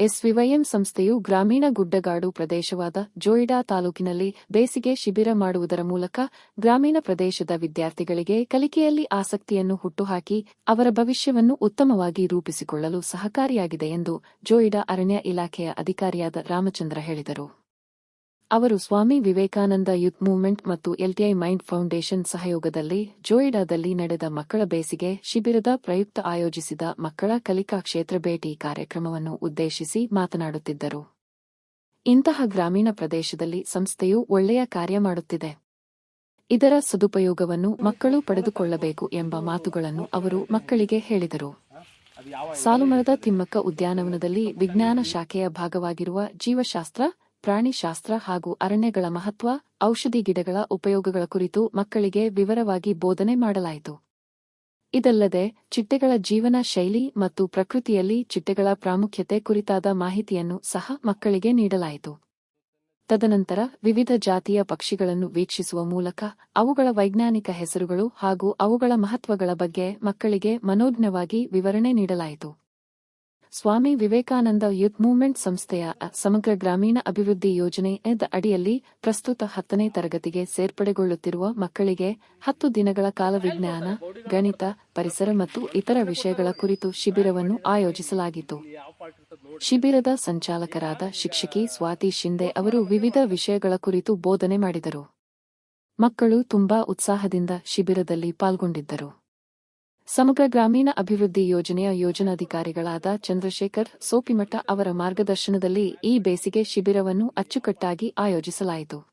SVYM ಸಂಸ್ಥೆಯು ಗ್ರಾಮೀಣ ಗುಡ್ಡಗಾಡು ಪ್ರದೇಶವಾದ ಜೋಯಿಡಾ ತಾಲೂಕಿನಲ್ಲಿ ಬೇಸಿಗೆ ಶಿಬಿರ ಮಾಡುವುದರ ಮೂಲಕ ಗ್ರಾಮೀಣ ಪ್ರದೇಶದ ವಿದ್ಯಾರ್ಥಿಗಳಿಗೆ ಕಲಿಕೆಯಲ್ಲಿ ಆಸಕ್ತಿಯನ್ನು ಹುಟ್ಟುಹಾಕಿ ಅವರ ಭವಿಷ್ಯವನ್ನು ಉತ್ತಮವಾಗಿ ರೂಪಿಸಿಕೊಳ್ಳಲು ಸಹಕಾರಿಯಾಗಿದೆ ಎಂದು ಜೋಯಿಡಾ ಅರಣ್ಯ ಇಲಾಖೆಯ ಅಧಿಕಾರಿಯಾದ ರಾಮಚಂದ್ರ ಹೇಳಿದರು. ಅವರು ಸ್ವಾಮಿ ವಿವೇಕಾನಂದ ಯೂತ್ ಮೂವ್ಮೆಂಟ್ ಮತ್ತು ಎಲ್ಟಿಐ ಮೈಂಡ್ ಫೌಂಡೇಶನ್ ಸಹಯೋಗದಲ್ಲಿ ಜೋಯಿಡಾದಲ್ಲಿ ನಡೆದ ಮಕ್ಕಳ ಬೇಸಿಗೆ ಶಿಬಿರದ ಪ್ರಯುಕ್ತ ಆಯೋಜಿಸಿದ ಮಕ್ಕಳ ಕಲಿಕಾ ಕ್ಷೇತ್ರ ಭೇಟಿ ಕಾರ್ಯಕ್ರಮವನ್ನು ಉದ್ದೇಶಿಸಿ ಮಾತನಾಡುತ್ತಿದ್ದರು. ಇಂತಹ ಗ್ರಾಮೀಣ ಪ್ರದೇಶದಲ್ಲಿ ಸಂಸ್ಥೆಯು ಒಳ್ಳೆಯ ಕಾರ್ಯ ಮಾಡುತ್ತಿದೆ. ಇದರ ಸದುಪಯೋಗವನ್ನು ಮಕ್ಕಳು ಪಡೆದುಕೊಳ್ಳಬೇಕು ಎಂಬ ಮಾತುಗಳನ್ನು ಅವರು ಮಕ್ಕಳಿಗೆ ಹೇಳಿದರು. ಸಾಲುಮರದ ತಿಮ್ಮಕ್ಕ ಉದ್ಯಾನವನದಲ್ಲಿ ವಿಜ್ಞಾನ ಶಾಖೆಯ ಭಾಗವಾಗಿರುವ ಜೀವಶಾಸ್ತ್ರ ಪ್ರಾಣಿಶಾಸ್ತ್ರ ಹಾಗೂ ಅರಣ್ಯಗಳ ಮಹತ್ವ, ಔಷಧಿ ಗಿಡಗಳ ಉಪಯೋಗಗಳ ಕುರಿತು ಮಕ್ಕಳಿಗೆ ವಿವರವಾಗಿ ಬೋಧನೆ ಮಾಡಲಾಯಿತು. ಇದಲ್ಲದೆ, ಚಿಟ್ಟೆಗಳ ಜೀವನ ಶೈಲಿ ಮತ್ತು ಪ್ರಕೃತಿಯಲ್ಲಿ ಚಿಟ್ಟೆಗಳ ಪ್ರಾಮುಖ್ಯತೆ ಕುರಿತಾದ ಮಾಹಿತಿಯನ್ನು ಸಹ ಮಕ್ಕಳಿಗೆ ನೀಡಲಾಯಿತು. ತದನಂತರ, ವಿವಿಧ ಜಾತಿಯ ಪಕ್ಷಿಗಳನ್ನು ವೀಕ್ಷಿಸುವ ಮೂಲಕ ಅವುಗಳ ವೈಜ್ಞಾನಿಕ ಹೆಸರುಗಳು ಹಾಗೂ ಅವುಗಳ ಮಹತ್ವಗಳ ಬಗ್ಗೆ ಮಕ್ಕಳಿಗೆ ಮನೋಜ್ಞವಾಗಿ ವಿವರಣೆ ನೀಡಲಾಯಿತು. ಸ್ವಾಮಿ ವಿವೇಕಾನಂದ ಯೂತ್ ಮೂವ್ಮೆಂಟ್ ಸಂಸ್ಥೆಯ ಸಮಗ್ರ ಗ್ರಾಮೀಣ ಅಭಿವೃದ್ಧಿ ಯೋಜನೆ ಅಡಿಯಲ್ಲಿ ಪ್ರಸ್ತುತ ಹತ್ತನೇ ತರಗತಿಗೆ ಸೇರ್ಪಡೆಗೊಳ್ಳುತ್ತಿರುವ ಮಕ್ಕಳಿಗೆ ಹತ್ತು ದಿನಗಳ ಕಾಲ ವಿಜ್ಞಾನ, ಗಣಿತ, ಪರಿಸರ ಮತ್ತು ಇತರ ವಿಷಯಗಳ ಕುರಿತು ಶಿಬಿರವನ್ನು ಆಯೋಜಿಸಲಾಗಿತ್ತು. ಶಿಬಿರದ ಸಂಚಾಲಕರಾದ ಶಿಕ್ಷಕಿ ಸ್ವಾತಿ ಶಿಂದೆ ಅವರು ವಿವಿಧ ವಿಷಯಗಳ ಕುರಿತು ಬೋಧನೆ ಮಾಡಿದರು. ಮಕ್ಕಳು ತುಂಬಾ ಉತ್ಸಾಹದಿಂದ ಶಿಬಿರದಲ್ಲಿ ಪಾಲ್ಗೊಂಡಿದ್ದರು. ಸಮಗ್ರ ಗ್ರಾಮೀಣ ಅಭಿವೃದ್ಧಿ ಯೋಜನೆಯ ಯೋಜನಾಧಿಕಾರಿಗಳಾದ ಚಂದ್ರಶೇಖರ್ ಸೋಪಿಮಠ ಅವರ ಮಾರ್ಗದರ್ಶನದಲ್ಲಿ ಈ ಬೇಸಿಗೆ ಶಿಬಿರವನ್ನು ಅಚ್ಚುಕಟ್ಟಾಗಿ ಆಯೋಜಿಸಲಾಯಿತು.